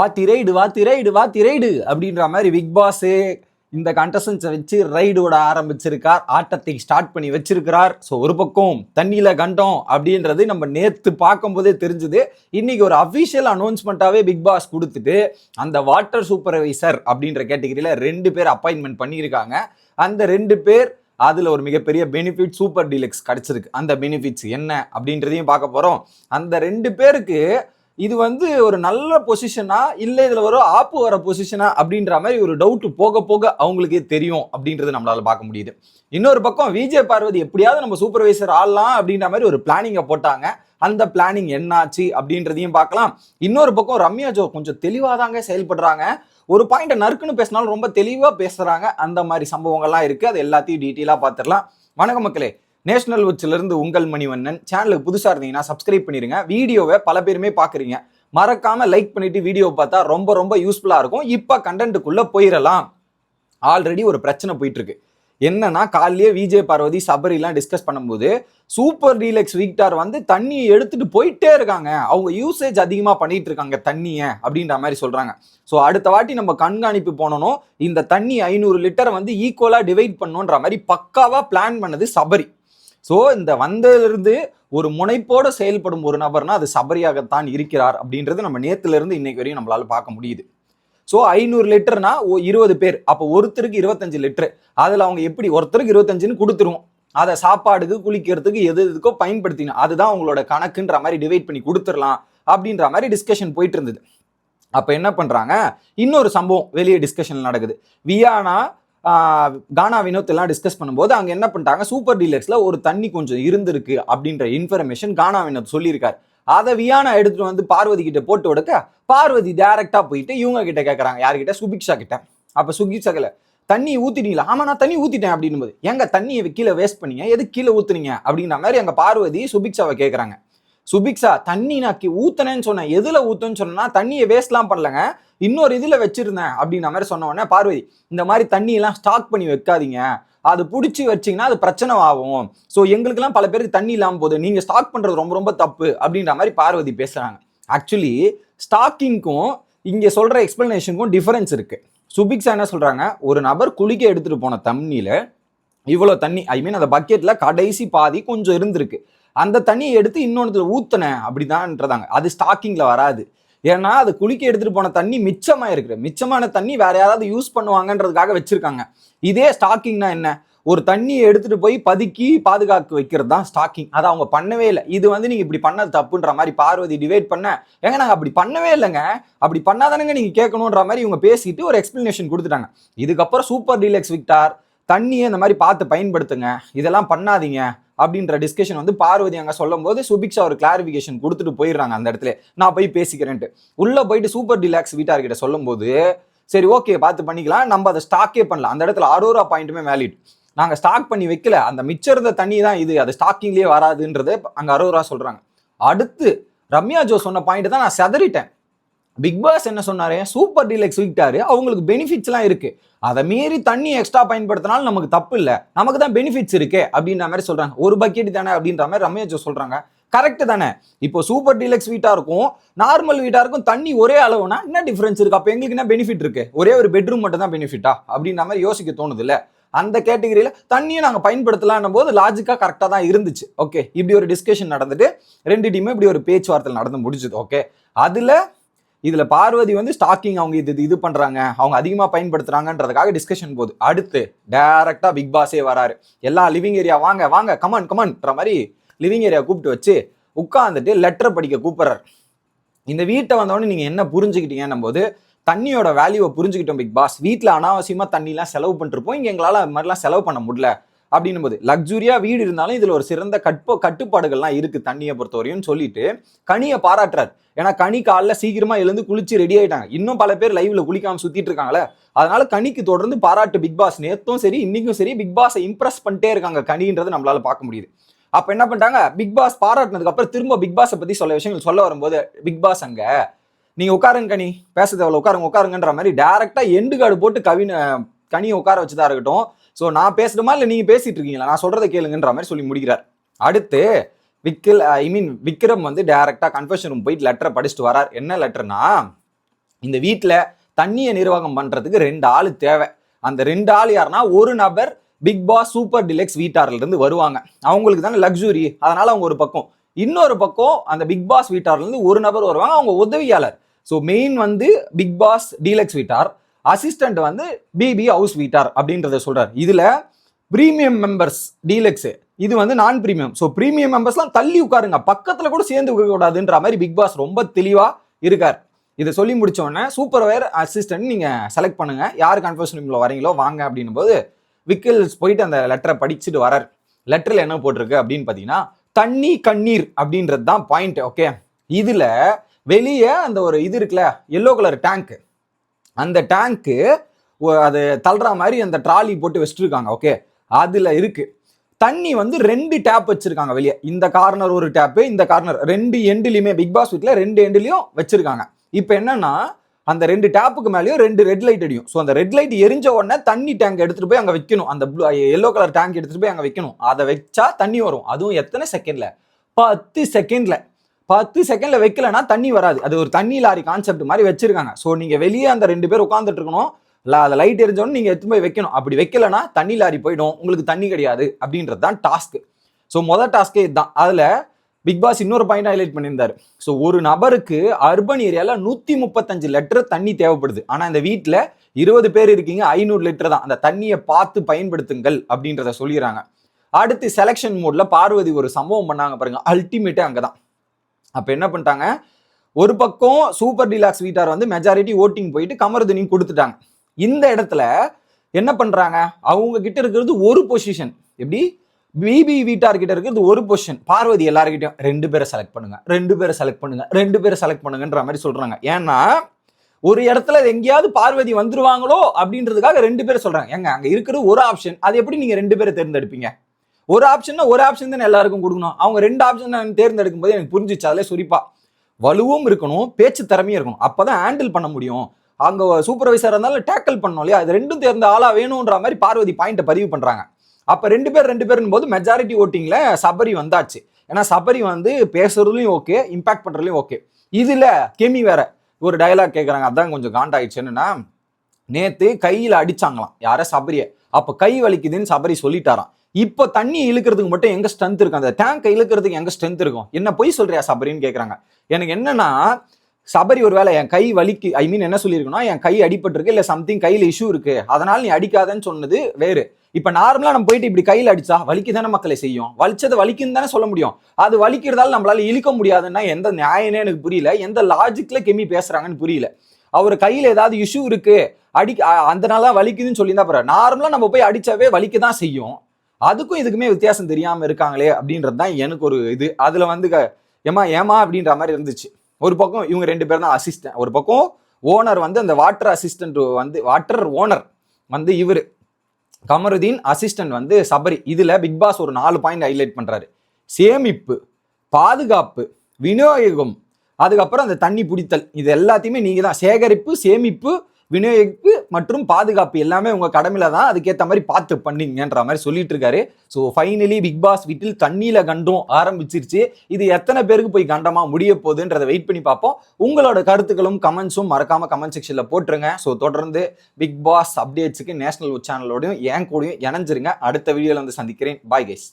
வா திரைடு வா திரைடு வா திரைடு அப்படின்ற மாதிரி பிக் பாஸ் இந்த கண்டஸ்டன்ஸை வச்சு ரைடு விட ஆரம்பிச்சிருக்கார். ஆட்டத்தை ஸ்டார்ட் பண்ணி வச்சிருக்கிறார். ஸோ ஒரு பக்கம் தண்ணியில் கண்டம் அப்படின்றது நம்ம நேற்று பார்க்கும்போதே தெரிஞ்சுது. இன்னைக்கு ஒரு அஃபிஷியல் அனௌன்ஸ்மெண்ட்டாகவே பிக் பாஸ் கொடுத்துட்டு அந்த வாட்டர் சூப்பர்வைசர் அப்படின்ற கேட்டகரியில் ரெண்டு பேர் அப்பாயின்மெண்ட் பண்ணியிருக்காங்க. அந்த ரெண்டு பேர் அதில் ஒரு மிகப்பெரிய பெனிஃபிட் சூப்பர் டீலக்ஸ் கிடச்சிருக்கு. அந்த பெனிஃபிட்ஸ் என்ன அப்படின்றதையும் பார்க்க போகிறோம் அந்த ரெண்டு பேருக்கு இது வந்து ஒரு நல்ல பொசிஷனா இல்லை இதில் ஒரு ஆப்பு வர பொசிஷனா அப்படின்ற மாதிரி ஒரு டவுட் போக போக அவங்களுக்கே தெரியும் அப்படின்றது நம்மளால பார்க்க முடியுது. இன்னொரு பக்கம் விஜய் பார்வதி எப்படியாவது நம்ம சூப்பர்வைசர் ஆடலாம் அப்படின்ற மாதிரி ஒரு பிளானிங்கை போட்டாங்க. அந்த பிளானிங் என்னாச்சு அப்படின்றதையும் பார்க்கலாம். இன்னொரு பக்கம் ரம்யா ஜோ கொஞ்சம் தெளிவாக தாங்க செயல்படுறாங்க. ஒரு பாயிண்ட்டை நறுக்குன்னு பேசினாலும் ரொம்ப தெளிவாக பேசுகிறாங்க அந்த மாதிரி சம்பவங்கள்லாம் இருக்குது அது எல்லாத்தையும் டீட்டெயிலாக பார்த்துடலாம். வணக்கம் மக்களே. நேஷனல் உச்சிலிருந்து உங்கள் மணிவண்ணன். சேனலுக்கு புதுசாக இருந்தீங்கன்னா சப்ஸ்கிரைப் பண்ணிடுங்க வீடியோவை பல பேருமே பார்க்குறீங்க மறக்காம லைக் பண்ணிட்டு வீடியோ பார்த்தா ரொம்ப ரொம்ப யூஸ்ஃபுல்லாக இருக்கும். இப்போ கண்டென்ட்டுக்குள்ளே போயிடலாம் ஆல்ரெடி ஒரு பிரச்சனை போயிட்டுருக்கு. என்னன்னா காலையிலேயே விஜய் பார்வதி சபரிலாம் டிஸ்கஸ் பண்ணும்போது சூப்பர் டீலக்ஸ் வீக்டார் வந்து தண்ணியை எடுத்துட்டு போயிட்டே இருக்காங்க. அவங்க யூசேஜ் அதிகமாக பண்ணிட்டு இருக்காங்க தண்ணியை அப்படின்ற மாதிரி சொல்றாங்க. ஸோ அடுத்த வாட்டி நம்ம கண்காணிப்பு போனோம் இந்த தண்ணி ஐநூறு லிட்டரை வந்து ஈக்குவலாக டிவைட் பண்ணணுன்ற மாதிரி பக்காவாக பிளான் பண்ணது சபரி ஸோ இந்த வந்ததிலிருந்து ஒரு முனைப்போடு செயல்படும் ஒரு நபர்னா அது சபரியாகத்தான் இருக்கிறார் அப்படின்றது நம்ம நேற்றுலேருந்து இன்னைக்கு வரையும் நம்மளால பார்க்க முடியுது. ஸோ ஐநூறு லிட்டர்னா ஓ இருபது பேர். அப்போ ஒருத்தருக்கு இருபத்தஞ்சு லிட்டரு. அதில் அவங்க எப்படி ஒருத்தருக்கு இருபத்தஞ்சுன்னு கொடுத்துருவோம். அதை சாப்பாடுக்கு குளிக்கிறதுக்கு எது எதுக்கோ பயன்படுத்தினோம் அதுதான் அவங்களோட கணக்குன்ற மாதிரி டிவைட் பண்ணி கொடுத்துடலாம் அப்படின்ற மாதிரி டிஸ்கஷன் போயிட்டு இருந்தது. அப்போ என்ன பண்ணுறாங்க இன்னொரு சம்பவம் வெளியே டிஸ்கஷன் நடக்குது. வியானா கானா வினோத் எல்லாம் டிஸ்கஸ் பண்ணும்போது அங்கே என்ன பண்ணிட்டாங்க? சூப்பர் டீலக்ஸில் ஒரு தண்ணி கொஞ்சம் இருந்திருக்கு அப்படின்ற இன்ஃபர்மேஷன் கானா வினோத் சொல்லியிருக்காரு. அதை வியானா எடுத்துட்டு வந்து பார்வதி கிட்ட போட்டு உடக்க பார்வதி டைரக்டா போயிட்டு இவங்க கிட்ட கேட்கறாங்க யார்கிட்ட? சுபிக்ஷா கிட்ட. அப்ப சுபிக்ஷா கிட்ட தண்ணி ஊத்திட்டீங்களா? ஆமா நான் தண்ணி ஊத்திட்டேன் அப்படின்னு போது எங்க தண்ணியை கீழே வேஸ்ட் பண்ணீங்க? எது கீழே ஊத்துனீங்க? அப்படிங்கிற மாதிரி எங்க பார்வதி சுபிக்ஷாவை கேட்கறாங்க சுபிக்ஷா தண்ணி நான் கி- சொன்னேன். எதுல ஊத்துன்னு சொன்னா தண்ணியை வேஸ்ட்லாம் பண்ணலங்க. இன்னொரு இதுல வச்சிருந்தேன் அப்படின்ற மாதிரி சொன்ன உடனே பார்வதி இந்த மாதிரி தண்ணி எல்லாம் ஸ்டாக் பண்ணி வைக்காதீங்க. அது பிடிச்சி வச்சீங்கன்னா அது பிரச்சனை ஆகும் ஸோ எங்களுக்கெல்லாம் பல பேருக்கு தண்ணி இல்லாமல் போகுது. நீங்கள் ஸ்டாக் பண்ணுறது ரொம்ப ரொம்ப தப்பு அப்படின்ற மாதிரி பார்வதி பேசுகிறாங்க ஆக்சுவலி ஸ்டாக்கிங்க்கும் இங்கே சொல்கிற எக்ஸ்பிளனேஷனுக்கும் டிஃபரன்ஸ் இருக்குது சுபிக்ஸா என்ன சொல்கிறாங்க ஒரு நபர் குளிக்க எடுத்துகிட்டு போன தண்ணியில் இவ்வளோ தண்ணி ஐ மீன் அந்த பக்கெட்டில் கடைசி பாதி கொஞ்சம் இருந்திருக்கு. அந்த தண்ணியை எடுத்து இன்னொன்றுல ஊற்றினேன் அப்படிதான்றதாங்க அது ஸ்டாக்கிங்கில் வராது. ஏன்னா அது குளிக்க எடுத்துகிட்டு போன தண்ணி மிச்சமாக இருக்குது மிச்சமான தண்ணி வேற யாராவது யூஸ் பண்ணுவாங்கன்றதுக்காக வச்சுருக்காங்க. இதே ஸ்டாக்கிங்னா என்ன? ஒரு தண்ணியை எடுத்துட்டு போய் பதுக்கி பாதுகாக்க வைக்கிறது தான் ஸ்டாக்கிங். அதை அவங்க பண்ணவே இல்லை. இது வந்து நீங்க இப்படி பண்ணது தப்புன்ற மாதிரி பார்வதி டிவைட் பண்ண ஏங்க நாங்க அப்படி பண்ணவே இல்லைங்க. அப்படி பண்ணாதானங்க நீங்க கேட்கணுன்ற மாதிரி இவங்க பேசிட்டு ஒரு எக்ஸ்பிளனேஷன் கொடுத்துட்டாங்க. இதுக்கப்புறம் சூப்பர் டீலக்ஸ் விக்டார் தண்ணியை இந்த மாதிரி பார்த்து பயன்படுத்துங்க. இதெல்லாம் பண்ணாதீங்க. அப்படின்ற டிஸ்கஷன் வந்து பார்வதி அங்கே சொல்லும் போது சுபிக்ஷா ஒரு கிளாரிஃபிகேஷன் கொடுத்துட்டு போயிடுறாங்க அந்த இடத்துல. நான் போய் பேசிக்கிறேன்ட்டு. உள்ளே போயிட்டு சூப்பர் டிலாக்ஸ் வீட்டார் கிட்ட சொல்லும்போது சரி ஓகே பார்த்து பண்ணிக்கலாம். நம்ம அதை ஸ்டாக்கே பண்ணலாம். அந்த இடத்துல அரோரா பாயிண்ட்டுமே வேலிட் நாங்கள் ஸ்டாக் பண்ணி வைக்கல. அந்த மிச்சம் இருந்த தண்ணி தான் இது. அது ஸ்டாக்கிங்லேயே வராதுன்றதை அங்கே அரோரா சொல்கிறாங்க அடுத்து ரம்யா ஜோ சொன்ன பாயிண்ட் தான் நான் செதறிட்டேன். பிக் பாஸ் என்ன சொன்னாரு? சூப்பர் டீலக்ஸ் விட்டாரு. அவங்களுக்கு பெனிஃபிட்ஸ்லாம் இருக்கு. அதை மீறி தண்ணி எக்ஸ்ட்ரா பயன்படுத்தினாலும் நமக்கு தப்பு இல்லை. நமக்கு தான் பெனிஃபிட்ஸ் இருக்கே அப்படின்ற மாதிரி சொல்றாங்க. ஒரு பக்கெட் தானே அப்படின்ற மாதிரி ரம்யா சொல்றாங்க. கரெக்டு தானே. இப்போ சூப்பர் டீலக்ஸ் வீட்டாக இருக்கும். நார்மல் வீட்டாக இருக்கும். தண்ணி ஒரே அளவுனா என்ன டிஃப்ரென்ஸ் இருக்கு? அப்போ எங்களுக்கு என்ன பெனிஃபிட் இருக்கு? ஒரே ஒரு பெட்ரூம் மட்டும் தான் பெனிஃபிட்டா அப்படின்ற மாதிரி யோசிக்க தோணுது இல்லை அந்த கேட்டகரியில் தண்ணியை நாங்கள் பயன்படுத்தலான்னும் போது லாஜிக்காக கரெக்டாக தான் இருந்துச்சு. ஓகே இப்படி ஒரு டிஸ்கஷன் நடந்துட்டு ரெண்டு டீமும் இப்படி ஒரு பேச்சுவார்த்தை நடந்து முடிஞ்சுது. ஓகே அதில் இதுல பார்வதி வந்து ஸ்டாக்கிங் அவங்க இது இது- பண்றாங்க. அவங்க அதிகமா பயன்படுத்துறாங்கன்றதுக்காக டிஸ்கஷன் போகுது. அடுத்து டைரக்டா பிக் பாஸே வராரு. எல்லா லிவிங் ஏரியா வாங்க வாங்க கமான் கமான்ன்ற மாதிரி லிவிங் ஏரியா கூப்பிட்டு வச்சு உட்காந்துட்டு லெட்டர் படிக்க கூப்பிடுறாரு. இந்த வீட்டை வந்தவொடனே நீங்க என்ன புரிஞ்சுக்கிட்டீங்கன்னும் போது தண்ணியோட வேல்யூவை புரிஞ்சுக்கிட்டோம் பிக் பாஸ் வீட்டில் அனாவசியமா தண்ணிலாம் செலவு பண்ணிருப்போம். இங்க எங்களால அது மாதிரிலாம் செலவு பண்ண முடியல. அப்படின்னும் போது லக்ஸுரியா வீடு இருந்தாலும் இதுல ஒரு சிறந்த கட்ப கட்டுப்பாடுகள்லாம் இருக்கு தண்ணியை பொறுத்தவரையும் சொல்லிட்டு கனியை பாராட்டுறாரு. ஏன்னா கனி காலைல சீக்கிரமா எழுந்து குளிச்சு ரெடி ஆயிட்டாங்க. இன்னும் பல பேர் லைவ்ல குளிக்காம சுத்திட்டு இருக்காங்களே அதனால கனிக்கு தொடர்ந்து பாராட்டு பிக் பாஸ் நேத்தும் சரி இன்னைக்கும் சரி பிக் பாஸை இம்ப்ரெஸ் பண்ணிட்டே இருக்காங்க. கனின்றது நம்மளால பார்க்க முடியுது. அப்ப என்ன பண்ணிட்டாங்க? பிக் பாஸ் பாராட்டினதுக்கு அப்புறம் திரும்ப பிக் பாஸை பத்தி சொல்ல விஷயங்கள் சொல்ல வரும்போது பிக் பாஸ் அங்க நீங்க உட்காருங்க கனி பேச தேவையில்ல உட்காருங்க உட்காருங்கன்ற மாதிரி டைரக்டா எண்டு கார்டு போட்டு கவின கனியை உட்கார வச்சுதான் இருக்கட்டும். ஸோ நான் பேசணுமா? இல்லை நீங்க பேசிட்டு இருக்கீங்களா? நான் சொல்றதை கேளுங்கன்ற மாதிரி சொல்லி முடிக்கிறார். அடுத்து விக்கில் ஐ மீன் விக்ரம் வந்து டைரக்டா கன்ஃபெஷன் ரூம் போயிட்டு லெட்டரை படிச்சுட்டு வரார். என்ன லெட்டர்னா இந்த வீட்டில் தண்ணியை நிர்வாகம் பண்ணுறதுக்கு ரெண்டு ஆள் தேவை. அந்த ரெண்டு ஆள் யாருன்னா ஒரு நபர் பிக் பாஸ் சூப்பர் டிலெக்ஸ் வீட்டார்லேருந்து வருவாங்க. அவங்களுக்கு தானே லக்ஸுரி அதனால் அவங்க ஒரு பக்கம். இன்னொரு பக்கம் அந்த பிக் பாஸ் வீட்டார்லேருந்து ஒரு நபர் வருவாங்க அவங்க உதவியாளர். ஸோ மெயின் வந்து பிக் பாஸ் டீலக்ஸ் வீட்டார். அசிஸ்டன்ட் வந்து பிபி ஹவுஸ் வீட்டார் அப்படின்றத சொல்கிறார் இதில் ப்ரீமியம் மெம்பர்ஸ் டீலக்ஸு இது வந்து நான் பிரீமியம் ஸோ பிரீமியம் மெம்பர்ஸ்லாம் தள்ளி உட்காருங்க. பக்கத்தில் கூட சேர்ந்து கூடாதுன்ற மாதிரி பிக் பாஸ் ரொம்ப தெளிவாக இருக்கார். இதை சொல்லி முடிச்ச சூப்பர்வையர் அசிஸ்டன்ட் நீங்கள் செலக்ட் பண்ணுங்க. யார் கன்ஃபர்ஷன் ரூமில் வரீங்களோ வாங்க அப்படின்னும் போது விக்கில்ஸ் போயிட்டு அந்த லெட்டரை படிச்சுட்டு வரார் லெட்டரில் என்ன போட்டிருக்கு அப்படின்னு பார்த்தீங்கன்னா தண்ணி கண்ணீர் அப்படின்றது தான் பாயிண்ட் ஓகே இதில் வெளியே அந்த ஒரு இது இருக்குல்ல எல்லோ கலர் டேங்க் அந்த டேங்க்கு அது தள்ளுற மாதிரி அந்த ட்ராலி போட்டு வச்சுருக்காங்க ஓகே அதில் இருக்குது தண்ணி வந்து ரெண்டு டேப் வச்சிருக்காங்க வெளியே. இந்த கார்னர் ஒரு டேப்பு இந்த கார்னர் ரெண்டு எண்டுலையுமே பிக் பாஸ் வீட்டில் ரெண்டு எண்டுலையும் வச்சிருக்காங்க. இப்போ என்னன்னா அந்த ரெண்டு டேப்புக்கு மேலேயும் ரெண்டு ரெட் லைட் அடியும். ஸோ அந்த ரெட் லைட் எரிஞ்ச உடனே தண்ணி டேங்க் எடுத்துட்டு போய் அங்கே வைக்கணும். அந்த ப்ளூ எல்லோ கலர் டேங்க் எடுத்துட்டு போய் அங்கே வைக்கணும். அதை வச்சா தண்ணி வரும். அதுவும் எத்தனை செகண்ட்ல பத்து செகண்ட்ல பத்து செகண்ட்ல வைக்கலன்னா தண்ணி வராது. அது ஒரு தண்ணி லாரி கான்செப்ட் மாதிரி வச்சிருக்காங்க. ஸோ நீங்க வெளியே அந்த ரெண்டு பேர் உட்காந்துட்டு இருக்கணும். அதை லைட் எரிஞ்சோன்னு நீங்கள் எடுத்து போய் வைக்கணும். அப்படி வைக்கலனா தண்ணி லாரி போயிடும். உங்களுக்கு தண்ணி கிடையாது. அப்படின்றது தான் டாஸ்க் ஸோ மொதல் டாஸ்க்கே இதுதான். அதில் பிக் பாஸ் இன்னொரு பாயிண்ட் ஹைலைட் பண்ணியிருந்தாரு. ஸோ ஒரு நபருக்கு அர்பன் ஏரியாவில் நூற்றி முப்பத்தஞ்சு லிட்டர் தண்ணி தேவைப்படுது. ஆனால் இந்த வீட்டில் இருபது பேர் இருக்கீங்க. ஐநூறு லிட்டர் தான். அந்த தண்ணியை பார்த்து பயன்படுத்துங்கள் அப்படின்றத சொல்லிடுறாங்க. அடுத்து செலெக்ஷன் மோட்ல பார்வதி ஒரு சம்பவம் பண்ணாங்க பாருங்க. அல்டிமேட்டே அங்கே தான் அப்போ என்ன பண்ணிட்டாங்க? ஒரு பக்கம் சூப்பர் டிலாக்ஸ் வீட்டார் வந்து மெஜாரிட்டி ஓட்டிங் போயிட்டு கமருதனையும் கொடுத்துட்டாங்க. இந்த இடத்துல என்ன பண்றாங்க? அவங்க கிட்ட இருக்கிறது ஒரு பொசிஷன் எப்படி? பிபி வீட்டார் கிட்ட இருக்கிறது ஒரு பொசிஷன் பார்வதி எல்லாருக்கிட்டையும் ரெண்டு பேரை செலக்ட் பண்ணுங்க. ரெண்டு பேரை செலக்ட் பண்ணுங்க. ரெண்டு பேரை செலக்ட் பண்ணுங்கன்ற மாதிரி சொல்றாங்க. ஏன்னா ஒரு இடத்துல எங்கேயாவது பார்வதி வந்துருவாங்களோ அப்படின்றதுக்காக ரெண்டு பேரை சொல்றாங்க. ஏங்க அங்க இருக்கிறது ஒரு ஆப்ஷன் அது எப்படி நீங்க ரெண்டு பேரை தேர்ந்தெடுப்பீங்க? ஒரு ஆப்ஷன்னா ஒரு ஆப்ஷன் தானே எல்லாருக்கும் கொடுக்கணும். அவங்க ரெண்டு ஆப்ஷன் தேர்ந்தெடுக்கும் போது எனக்கு புரிஞ்சிச்சு. அதிலே சுரிப்பா. வலுவும் இருக்கணும் பேச்சு திறமையும் இருக்கணும். அப்பதான் ஹேண்டில் பண்ண முடியும். அங்க சூப்பர்வைசர் இருந்தாலும் டேக்கிள் பண்ணோம் இல்லையா? அது ரெண்டும் தேர்ந்த ஆளா வேணும்ன்ற மாதிரி பார்வதி பாயிண்ட்டை பதிவு பண்றாங்க. அப்ப ரெண்டு பேர் ரெண்டு பேரும் போது மெஜாரிட்டி ஓட்டிங்ல சபரி வந்தாச்சு. ஏன்னா சபரி வந்து பேசுறதுலயும் ஓகே இம்பாக்ட் பண்றதுலயும் ஓகே இதுல கெமி வேற ஒரு டயலாக் கேட்குறாங்க அதான் கொஞ்சம் காண்டாயிடுச்சுன்னா என்னன்னா நேத்து கையில அடிச்சாங்களாம். யார சபரிய. அப்ப கை வலிக்குதுன்னு சபரி சொல்லிட்டாராம். இப்போ தண்ணி இழுக்கிறதுக்கு மட்டும் எங்க ஸ்ட்ரென்த் இருக்கும் அந்த டேங்க் இழுக்கிறதுக்கு எங்க ஸ்ட்ரென்த் இருக்கும்? என்ன பொய் சொல்றியா சபரின்னு கேக்குறாங்க. எனக்கு என்னன்னா சபரி ஒரு வேலை என் கை வலிக்கு ஐ மீன் என்ன சொல்லியிருக்கணும் என் கை அடிபட்டிருக்கு இல்லை சம்திங் கையில் இஷ்யூ இருக்கு. அதனால நீ அடிக்காதன்னு சொன்னது வேறு. இப்போ நார்மலாக நம்ம போயிட்டு இப்படி கையில் அடிச்சா வலிக்கு தானே மக்களை செய்யும்? வலிச்சது வலிக்குன்னு தானே சொல்ல முடியும். அது வலிக்கிறதால நம்மளால இழுக்க முடியாதுன்னா எந்த நியாயம்னு எனக்கு புரியல. எந்த லாஜிக்கில் கெமி பேசுறாங்கன்னு புரியல. அவர் கையில் ஏதாவது இஷ்யூ இருக்கு அடி அதனால அந்த தான் வலிக்குதுன்னு சொல்லியிருந்தா பரவாயில்ல நார்மலாக நம்ம போய் அடிச்சாவே வலிக்க தான் செய்யும். அதுக்கும் இதுக்குமே வித்தியாசம் தெரியாமல் இருக்காங்களே அப்படின்றது தான் எனக்கு ஒரு இது. அதில் வந்து க- ஏமா ஏமா அப்படின்ற மாதிரி இருந்துச்சு. ஒரு பக்கம் இவங்க ரெண்டு பேரும் தான் அசிஸ்டன்ட் ஒரு பக்கம் ஓனர் வந்து அந்த வாட்டர் அசிஸ்டன்ட் வந்து வாட்டர் ஓனர் வந்து இவர். கமருதீன் அசிஸ்டன்ட் வந்து சபரி. இதில் பிக் பாஸ் ஒரு நாலு பாயிண்ட் ஹைலைட் பண்ணுறாரு சேமிப்பு பாதுகாப்பு விநியோகம் அதுக்கப்புறம் அந்த தண்ணி பிடித்தல். இது எல்லாத்தையுமே நீங்கள் தான் சேகரிப்பு சேமிப்பு விநியோகிப்பு மற்றும் பாதுகாப்பு எல்லாமே உங்க கடமையில தான். அதுக்கேற்ற மாதிரி பார்த்து பண்ணீங்கன்ற மாதிரி சொல்லிட்டு இருக்காரு. ஸோ ஃபைனலி பிக் பாஸ் வீட்டில் தண்ணியில கண்டும் ஆரம்பிச்சிருச்சு. இது எத்தனை பேருக்கு போய் கண்டமா முடிய போகுதுன்றதை வெயிட் பண்ணி பார்ப்போம். உங்களோட கருத்துக்களும் கமெண்ட்ஸும் மறக்காம கமெண்ட் செக்ஷன்ல போட்டுருங்க. ஸோ தொடர்ந்து பிக் பாஸ் அப்டேட்ஸுக்கு நேஷனல் சேனலோடையும் என் கூடயும் இணைஞ்சிருங்க. அடுத்த வீடியோவில் வந்து சந்திக்கிறேன். Bye guys